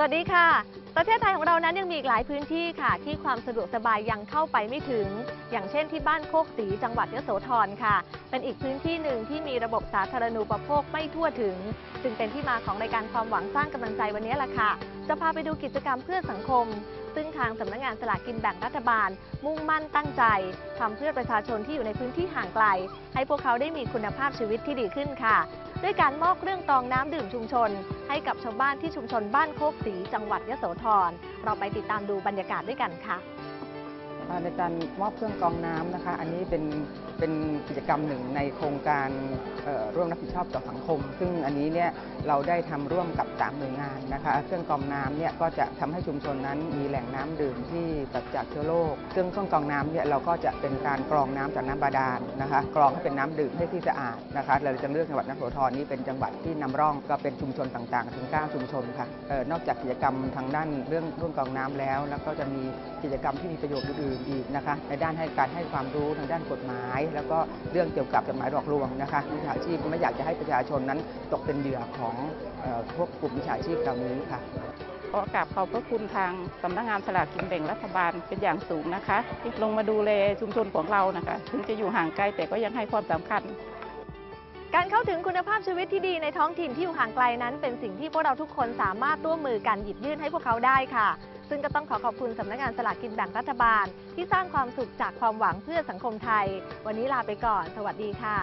สวัสดีค่ะ ประเทศไทยของเรานั้นยังมีอีกหลายพื้นที่ค่ะ ที่ความสะดวกสบายยังเข้าไปไม่ถึง อย่างเช่นที่บ้านโคกศรีจังหวัดยโสธรค่ะ เป็นอีกพื้นที่หนึ่งที่มีระบบสาธารณูปโภคไม่ทั่วถึง จึงเป็นที่มาของรายการความหวังสร้างกำลังใจวันนี้ล่ะค่ะ จะพาไปดูกิจกรรมเพื่อสังคม ซึ่งทางสำนักงานสลากกินแบ่งรัฐบาล มุ่งมั่นตั้งใจทำเพื่อประชาชนที่อยู่ในพื้นที่ห่างไกล ให้พวกเขาได้มีคุณภาพชีวิตที่ดีขึ้นค่ะ ด้วยการมอบเครื่องตองน้ำดื่มชุมชน ให้กับชาวบ้านที่ชุมชนบ้านโคกศรีจังหวัดยะโสธรเราไปติดตามดูบรรยากาศด้วยกันค่ะ ในการมอบเครื่องกรองน้ำนะคะ อันนี้เป็นเป็นกิจกรรมหนึ่งในโครงการร่วมรับผิดชอบต่อสังคม ซึ่งอันนี้เนี่ยเราได้ทำร่วมกับสามหน่วยงานนะคะ เครื่องกรองน้ำเนี่ยก็จะทำให้ชุมชนนั้นมีแหล่งน้ำดื่มที่ปราศจากเชื้อโรคซึ่งเครื่องกรองน้ำเนี่ยเราก็จะเป็นการกรองน้ำจากน้ำบาดาลนะคะ กรองให้เป็นน้ำดื่มให้ที่สะอาดนะคะเราจะเลือกจังหวัดนครปฐมนี้เป็นจังหวัดที่นำร่องก็เป็นชุมชนต่างๆ ถึง 9 ชุมชนค่ะออนอกจากกิจกรรมทางด้านเรื่องเครื่องกรองน้ำแล้ว แล้วก็จะมีกิจกรรมที่มีประโยชน์อื่นๆอีกนะคะ ในด้านให้การให้ความรู้ทางด้านกฎหมาย แล้วก็เรื่องเกี่ยวกับกฎหมายหลอกลวงนะคะวิชาชีพไม่อยากจะให้ประชาชนนั้นตกเป็นเหยื่อของออพวกกลุ่มวิชาชีพเหล่านี้ค่ะขอกราบขอบพระคุณทางสำนักงานสลากกินแบ่งรัฐบาลเป็นอย่างสูงนะคะที่ลงมาดูแลชุมชนของเรานะคะ ถึงจะอยู่ห่างไกลแต่ก็ยังให้ความสำคัญ การเข้าถึงคุณภาพชีวิตที่ดีในท้องถิ่นที่อยู่ห่างไกลนั้น เป็นสิ่งที่พวกเราทุกคนสามารถร่วมมือกันหยิบยื่นให้พวกเขาได้ค่ะ ซึ่งก็ต้องขอขอบคุณสำนักงานสลากกินแบ่งรัฐบาล ที่สร้างความสุขจากความหวังเพื่อสังคมไทย วันนี้ลาไปก่อน สวัสดีค่ะ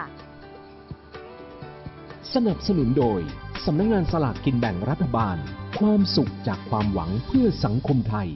สนับสนุนโดยสำนักงานสลากกินแบ่งรัฐบาล ความสุขจากความหวังเพื่อสังคมไทย